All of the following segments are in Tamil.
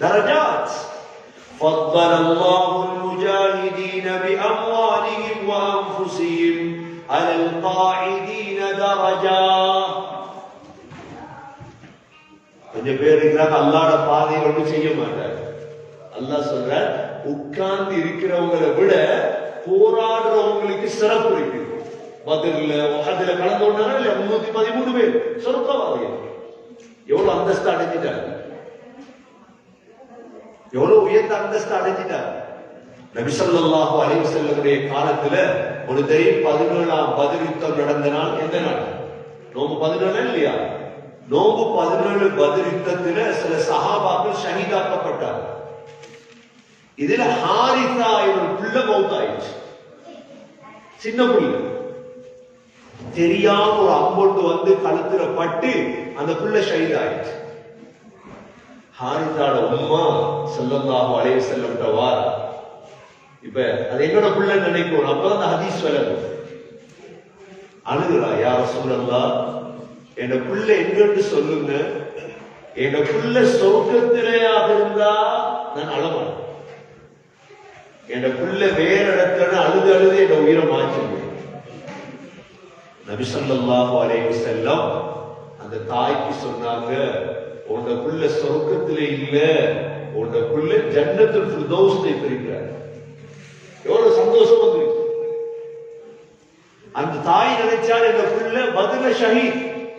درجات فضل الله المجاهدين بأموالهم وأنفسهم على القاعدين درجات கொஞ்சம் பேர் இருக்கிறாங்க அல்லாட பாதையை ஒன்றும் செய்ய மாட்டார் அல்லாஹ் சொல்ற உட்கார்ந்து இருக்கிறவங்களை விட போராடுறவங்களுக்கு சிறப்பு இருக்கு பதில்ல அதுல கலந்து கொண்டாங்க இல்ல முன்னூத்தி பதிமூணு பேர் சொர்க்கவாதிகள் எவ்வளவு அந்தஸ்து அடைஞ்சிட்டாங்க எவ்வளவு உயர்ந்த அந்தஸ்து அடைஞ்சிட்டாங்க நபிசல்லாஹு ஸல்லல்லாஹு அலைஹி காலத்துல ஒரு தை பதினேழாம் பதில் யுத்தம் நடந்த நாள் எந்த நாள்? நோம்பு பதினேழு இல்லையா? நோம்பு பதினேழு பதில் யுத்தத்துல சில சஹாபாக்கள் ஷஹீதாக்கப்பட்டார் இதுல ஹாரிசா இவன் பிள்ளை மௌத்தாயிடுச்சு. சின்ன பிள்ளை. தெரியாம ஒரு அம்பொண்டு வந்து கழுத்துல பட்டு அந்த பிள்ளை ஷஹீத் ஹாரிசாட உம்மா ஸல்லல்லாஹு அலைவு வஸல்லம் வாரா இப்ப அது என்னோட பிள்ளை நினைக்கும். அப்பதான் அந்த ஹதீஸ் வரும் அழுகுறா யார சூழல்லா என் பிள்ளை எங்கன்னு சொல்லுங்க? என் பிள்ளை சொர்க்கத்திலேயாக இருந்தா நான் அழமாட்டேன் என் பிள்ளை வேற இடத்துல அழுது அழுது என் உயிரை மாற்றிடுவேன் நபி ஸல்லல்லாஹு அலைஹி செல்லம் அந்த தாய்க்கு சொன்னாங்க உன்னோட புள்ள சொர்க்கத்திலே இல்ல. உன்னோட புள்ள ஜன்னத்தில் ஃபிர்தௌஸ்ல இருக்கிறார் எவ்வளவு சந்தோஷம் வந்து அந்த தாய் நினைச்சார் இந்த புள்ள பதில ஷஹீத்.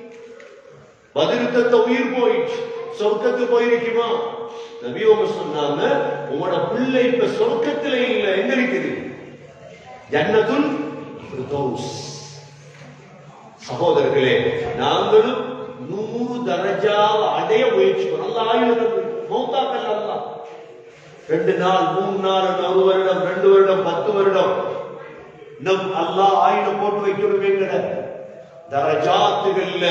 பதிலுத்த உயிர் போயிடுச்சு. சொர்க்கத்து போயிருக்குமா? நபி அவங்க சொன்னாங்க உங்களோட பிள்ளை இப்ப சொர்க்கத்துல இல்ல. எங்க இருக்குது? ஜன்னத்துல் சகோதரர்களே நாங்களும் நூறு தரஜாவை அடைய முயற்சி பண்ணோம் அல்ல ஆயுதம் ரெண்டு நாள் மூணு நாள் ஒரு வருடம் ரெண்டு வருடம் பத்து வருடம் நம் அல்லாஹ் ஆயுதம் போட்டு வைக்கணுமேங்கிற தரஜாத்துகள்ல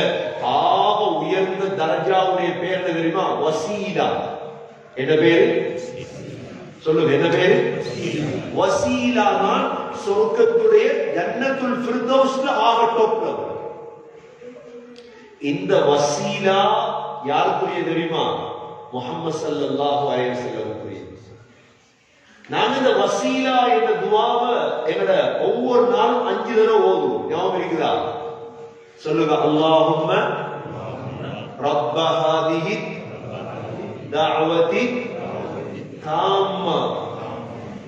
ஆக உயர்ந்த தரஜாவுடைய பேர் தெரியுமா வசீலா என்ன பேரு சொல்லுங்க என்ன பேரு வசீலா தான் சொர்க்கத்துடைய ஜன்னத்துல் ஃபிர்தௌஸ்ல ஆக டொப்ல இந்த வசீலா யாருக்குரிய தெரியுமா முகமது ஸல்லல்லாஹு அலைஹி வஸல்லம் நாங்க இந்த வசீலா என்ற துவாவை எங்கட ஒவ்வொரு நாளும் அஞ்சு தடவை ஓதுவோம் ஞாபகம் இருக்குதா சொல்லுங்க அல்லாஹும்ம ரப்ப ஹாதிஹி தஅவதி தாம்ம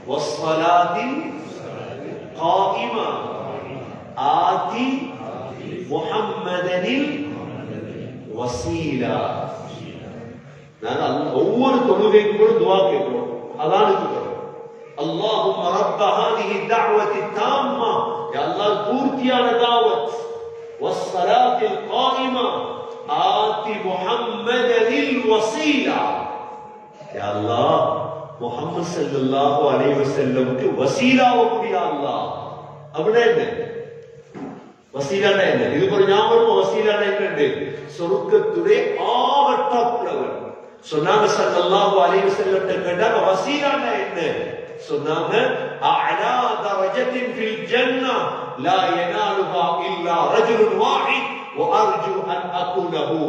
வஸ்ஸலாத்தி قائمة آتي முஹம்மதனில் வசீலா நாங்க அல்ல- ஒவ்வொரு தொழுகைக்கும் கூட துவா கேட்கிறோம் அதான் இருக்கிறோம் اللهم رب هذه الدعوة التامة يا الله பூர்த்தியான தாவத் والصلاة القائمة آت محمدا الوسيلة يا الله முகமது ஸல்லல்லாஹு அலைஹி வஸல்லமுக்கு வசீலாவை கூடிய அல்லாஹ் அப்படின்னா என்ன வசீலானா ವಸೀಲನ ಇಲ್ಲ ಇದಕ್ಕೊಂದು ஞாபகம் ವಸೀಲನ ಇಕ್ಕಂಡು ಸ್ವರ್ಗತುಡೆ ಆಗ ಟಾಪ್ ಲೆವೆಲ್ சொன்னாங்க சல்லல்லாஹு அலைஹி வஸல்லம் கேட்டாங்க வசீலானா என்ன? சொன்னாங்க அலா தரஜத்தின் ஃபில் ஜன்னா லா யனாலுஹா இல்லா ரஜுலுன் வாஹித் வ அர்ஜு அன் அகுனஹு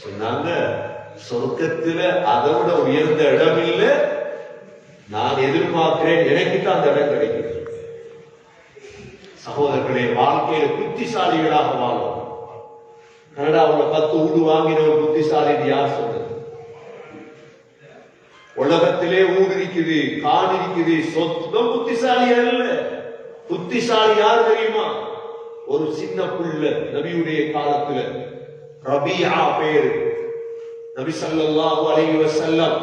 சொன்னாங்க சொர்க்கத்துல அதோட உயர்ந்த இடம் இல்ல நான் எதிர்பார்க்கிறேன் எனக்கு தான் அந்த இடம் கிடைக்கும். சகோதரர்களே வாழ்க்கையில புத்திசாலிகளாக வாழும் கனடாவுல பத்து ஊடு வாங்கின ஒரு புத்திசாலி யார் சொன்னது உலகத்திலே ஊடு இருக்குது காடு இருக்குது சொத்தம் புத்திசாலி அல்ல. புத்திசாலி யார் தெரியுமா? ஒரு சின்ன புள்ள நபியுடைய காலத்துல. ரபியா பேரு. நபி சல்லாஹு அலைவசல்லம்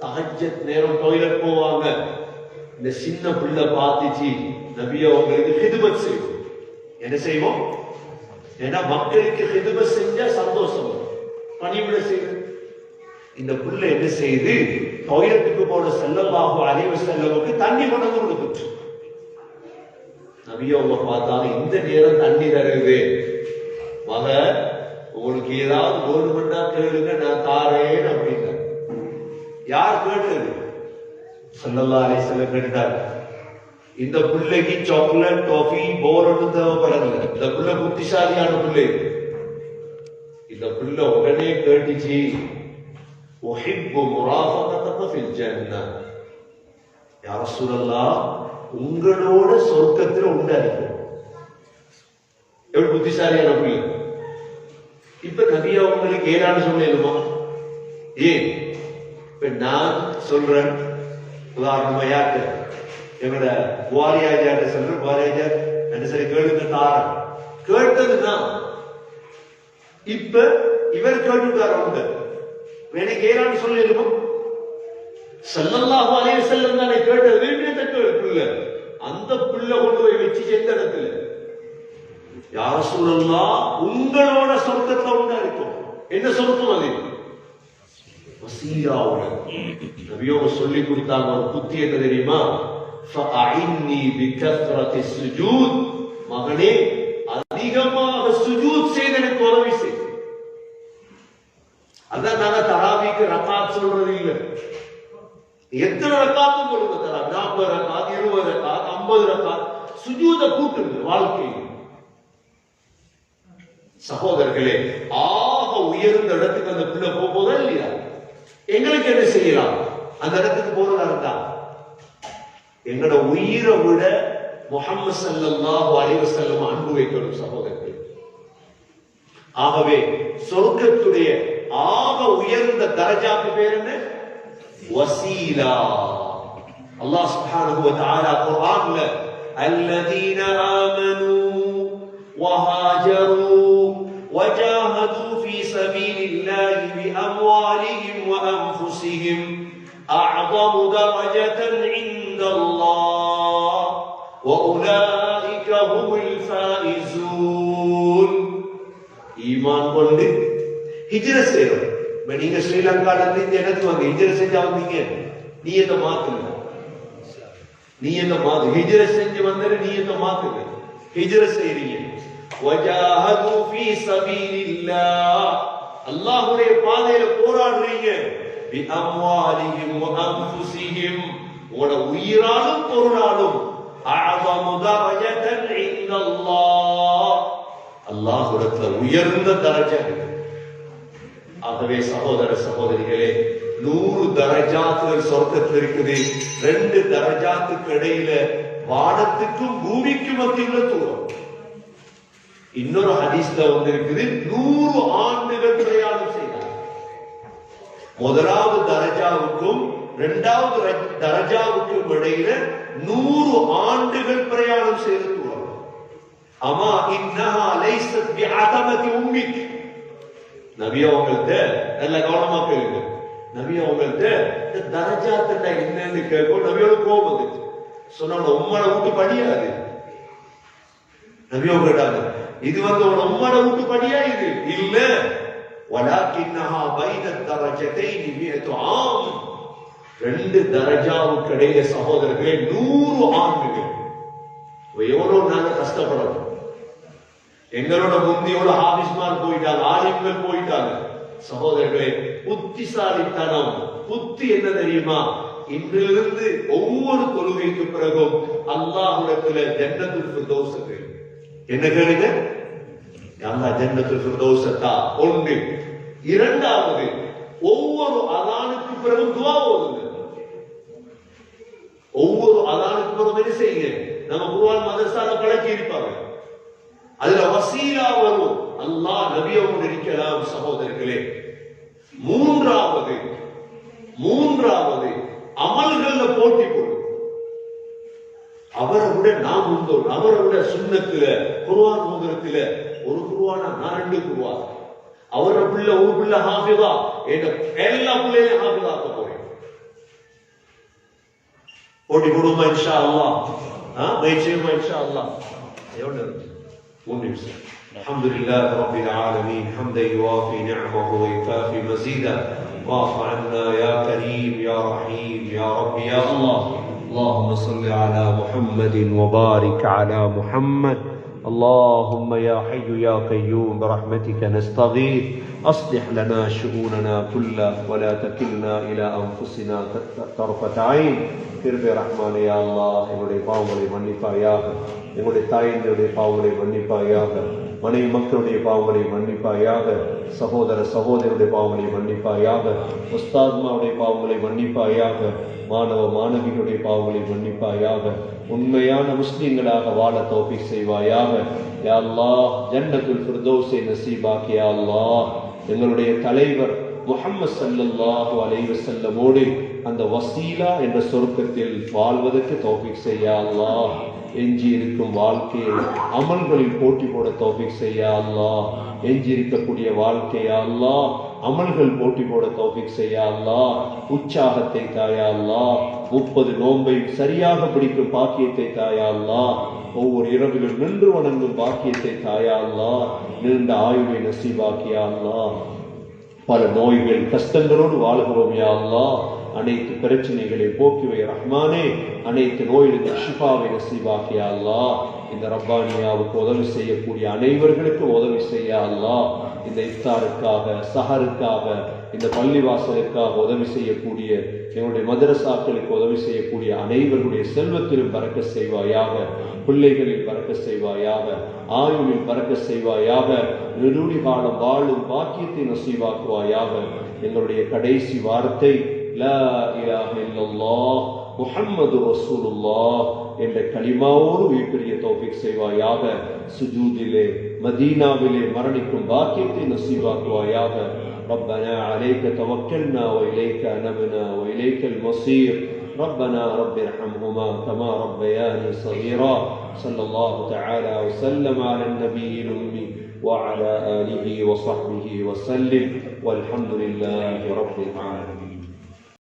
தகஜத் நேரம் டாய்லெட் போவாங்க. இந்த சின்ன பிள்ளை பார்த்துச்சு நபிய உங்களுக்கு ஹிதுமத் செய்வோம் என்ன செய்வோம்? ஏன்னா மக்களுக்கு ஹிதுமத் செஞ்சா சந்தோஷம் பணிவிட செய்வது இந்த புள்ள என்ன செய்து டாய்லெட்டுக்கு போன செல்லல்லாஹு அலைஹி செல்லவுக்கு தண்ணி கொண்டு வந்து கொடுத்துச்சு. நபி உங்க பார்த்தாலும் இந்த நேரம் தண்ணி தருது. மக உங்களுக்கு ஏதாவது கவர்மெண்டா கேளுங்க நான் தாரேன் அப்படின்னா. யார் கேட்டது? சல்லல்லா அலைஹிஸ்ஸலாம் கேட்டார் இந்த பிள்ளைக்கு சாக்லேட் டாஃபி போர் ஒன்றும் தேவைப்படல இந்த பிள்ளை புத்திசாலியான பிள்ளை இந்த பிள்ளை உடனே கேட்டுச்சு ஒஹிப்பு முராஃபகதக ஃபில் ஜன்னah சூழல்லா உங்களோட சொர்க்கத்துல உண்டாயிருக்கும் எவ்வளவு புத்திசாலியான பிள்ளை இப்ப நபியா உங்களுக்கு ஏனான்னு சொன்னேன் ஏன் இப்ப நான் சொல்றேன் உதாரணமா யாருக்கு எங்களோட குவாரியாஜாட்ட சொல்ற குவாரியாஜா என்ன சரி கேளுங்கன்னு தாரன் கேட்டதுதான். இப்ப இவர் கேட்டுட்டார் அவங்க. எனக்கு ஏறான்னு சொல்லிடுமா சல்லல்லாஹு அலைய செல்லம் தானே கேட்டது. வேண்டியத பிள்ளை. அந்த பிள்ளை கொண்டு போய் வச்சு எந்த இடத்துல. யார் சொல்லலாம் உங்களோட சொர்க்கத்துல உண்டா இருக்கும் என்ன சொர்க்கம் அது? வசீலாவோட நபியோக சொல்லி கொடுத்தாங்க ஒரு புத்தி என்ன தெரியுமா? மகனே அதிகமாக சுஜூத் செய்து எனக்கு உதவி செய். அதான் நாங்க தராவிக்கு ரகாத் சொல்றது இல்லை. எத்தனை ரக்காத்தும் சொல்லுங்க தரா. நாற்பது ரக்காத் இருபது ரக்காத் ஐம்பது ரக்காத். சுஜூத கூட்டுங்க வாழ்க்கையில் சகோதரர்களே ஆக உயர்ந்த இடத்துக்கு அந்த பிள்ளை போகும்போதா இல்லையா? எங்களுக்கு என்ன செய்யலாம் அந்த இடத்துக்கு போறதா இருந்தா எங்களோட உயிரை விட முகமது சல்லல்லாஹு அலைஹி வஸல்லம் அன்பு வைக்கணும் சகோதரர்களே ஆகவே சொர்க்கத்துடைய ஆக உயர்ந்த தரஜாக்கு பேர் என்ன வசீலா அல்லாஹ் சுப்ஹானஹு வ தஆலா குர்ஆன்ல الذين آمنوا وهاجروا وجاهدوا في سبيل الله أعظم درجة عند الله وأولئك هم الفائزون ஈமான் கொண்டு ஹிஜ்ர செய்யறோம் இப்ப நீங்க ஸ்ரீலங்கால இருந்து இந்த இடத்துக்கு வாங்க ஹிஜ்ர செஞ்சா வந்தீங்க நீ என்ன மாத்துங்க நீ என்ன மாத்து ஹிஜ்ர செஞ்சு வந்தது நீ என்ன மாத்துங்க ஹிஜ்ர செய்றீங்க வஜாஹது ஃபீ சபீலில்லாஹ் அல்லாஹ்வுடைய பாதையில போராடுறீங்க பி அம்வாலிஹிம் வ உங்களோட உயிராலும் பொருளாலும் அஅதமு தரஜதன் உயர்ந்த தரஜா ஆகவே சகோதர சகோதரிகளே நூறு தரஜாத்துகள் சொர்க்கத்தில் இருக்குது. ரெண்டு தரஜாத்துக்கு இடையில வானத்துக்கும் பூமிக்கும் மத்தியுள்ள தூரம். இன்னொரு ஹதீஸ்ல வந்து இருக்குது நூறு ஆண்டுகள் பிரயாணம் செய்யும் முதலாவது தரஜாவுக்கும் இரண்டாவது தரஜாவுக்கும் இடையில நூறு ஆண்டுகள் பிரயாணம் செய்து தூரம் அமா இன்னஹா லைஸத் பிஅதமதி உம்மிக். நபி அவங்கள்ட்ட நல்ல கவனமா கேளுங்க. நபி அவங்கள்ட்ட இந்த தரஜாத்தண்டா என்னன்னு கேட்கும். நபியோட கோபம் வந்துச்சு. சொன்னாங்க உம்மனை விட்டு படியாது. நபி அவங்க கேட்டாங்க இது வந்து உன் உம்மனை விட்டு படியா இது? இல்ல. வலாக்கின்னஹா பைன தரஜத்தைனி மியத்து ஆம் ரெண்டு தரஜாவுக்கு இடையில சகோதரர்களே நூறு ஆண்டுகள் எவ்வளோ எவ்வளவு நாங்க கஷ்டப்படணும் எங்களோட முந்தியோட ஆபிஸ்மார் போயிட்டாங்க ஆலிம்கள் போயிட்டாங்க சகோதரர்களே புத்திசாலித்தனம் புத்தி என்ன தெரியுமா இன்றிலிருந்து ஒவ்வொரு தொழுகைக்கு பிறகும் அல்லாஹ்விடத்துல ஜன்னத்துல் ஃபிர்தௌஸ் இருக்கு. என்ன கேளுங்க அல்லாஹ் ஜென்மத்தில் சந்தோஷத்தா ஒன்று. இரண்டாவது ஒவ்வொரு அதானுக்கு பிறகு துவா ஓதுங்க. ஒவ்வொரு அதானுக்கு பிறகு என்ன செய்யுங்க? நம்ம குருவான் மதரசால பழக்கி இருப்பாங்க. அதுல வசீலா வரும். அல்லாஹ் நபியவும் இருக்கலாம் சகோதரர்களே. மூன்றாவது மூன்றாவது அமல்கள்ல போட்டி போடும். அவரை விட நாம் முந்தோம் அவரை விட சுண்ணத்துல குருவான் முகரத்துல ஒரு குருவானா நான் ரெண்டு குருவா அவர பிள்ளை ஒரு பிள்ளை ஹாஃபிதா என்ற எல்லா பிள்ளையும் ஹாஃபிதா ஆக்க போறேன் போட்டி போடுமா இன்ஷா அல்லாஹ் ஆ முயற்சியுமா இன்ஷா அல்லாஹ் எவ்வளவு இருக்கு? மூணு நிமிஷம் الحمد لله رب العالمين حمدا يوافي نعمه ويكافي مزيدا واعف عنا يا كريم يا رحيم يا رب يا الله اللهم صل على محمد وبارك على محمد اللهم يا حي يا قيوم برحمتك نستغيث اصلح لنا شؤوننا كلها ولا تكلنا الى انفسنا طرفه عين திருப்பி ரஹ்மானே யா அல்லாஹ் எங்களுடைய பாவங்களை மன்னிப்பாயாக எங்களுடைய தாயினுடைய பாவங்களை மன்னிப்பாயாக மனைவி மக்களுடைய பாவங்களை மன்னிப்பாயாக சகோதர சகோதரருடைய பாவங்களை மன்னிப்பாயாக உஸ்தாத்மாவுடைய பாவங்களை மன்னிப்பாயாக மாணவ மாணவிகளுடைய பாவங்களை மன்னிப்பாயாக உண்மையான முஸ்லீம்களாக வாழ தோப்பி செய்வாயாக. யா அல்லாஹ் ஜன்னத்துல் ஃபிர்தௌஸை நசீபாக்கி யா அல்லாஹ். எங்களுடைய தலைவர் முகம்மது சல்லல்லாஹு அலைஹி வஸல்லமோடு அந்த வசீலா என்ற சொருக்கத்தில் வாழ்வதற்கு தௌஃபீக் செய்ய அல்லாஹ். எஞ்சி இருக்கும் வாழ்க்கையை அமல்களில் போட்டி போட தௌஃபீக் செய்ய எஞ்சி இருக்கக்கூடிய வாழ்க்கையா அமல்கள் போட்டி போட தௌஃபீக் செய்ய உற்சாகத்தை தாயா முப்பது நோன்பை சரியாக பிடிக்கும் பாக்கியத்தை தாயா ஒவ்வொரு இரவிலும் நின்று வணங்கும் பாக்கியத்தை தாயா அல்லாஹ். நீண்ட ஆயுளை நசீபாக்கியா பல நோய்கள் கஷ்டங்களோடு வாழ்கிறோம் யா அனைத்து பிரச்சனைகளை போக்குவை ரஹ்மானே அனைத்து நோய்களுக்கு ஷிஃபாவை நசீபாக்கி அல்லா அல்லாஹ். இந்த ரப்பானியாவுக்கு உதவி செய்யக்கூடிய அனைவர்களுக்கும் உதவி செய்ய அல்லா இந்த இஃப்தாருக்காக சஹருக்காக இந்த பள்ளிவாசலுக்காக உதவி செய்யக்கூடிய எங்களுடைய மதரசாக்களுக்கு உதவி செய்யக்கூடிய அனைவருடைய செல்வத்திலும் பறக்க செய்வாயாக பிள்ளைகளில் பறக்க செய்வாயாக ஆயுளில் பறக்க செய்வாயாக நெருடி காலம் வாழும் பாக்கியத்தை நசீவாக்குவாயாக எங்களுடைய கடைசி வார்த்தை லா இலாஹ இல்லல்லாஹ் முஹம்மது ரசூலுல்லாஹ் என்ற கலிமாவோடு உயிர்பெரிய தௌஃபிக் செய்வாயாக சுஜூதிலே மதீனாவிலே மரணிக்கும் பாக்கியத்தை நசீவாக்குவாயாக ربنا عليك توكلنا وإليك أنبنا وإليك المصير ربنا رب ارحمهما كما ربياني صغيرا صلى الله تعالى وسلم على النبي الأمي وعلى آله وصحبه وسلم والحمد لله رب العالمين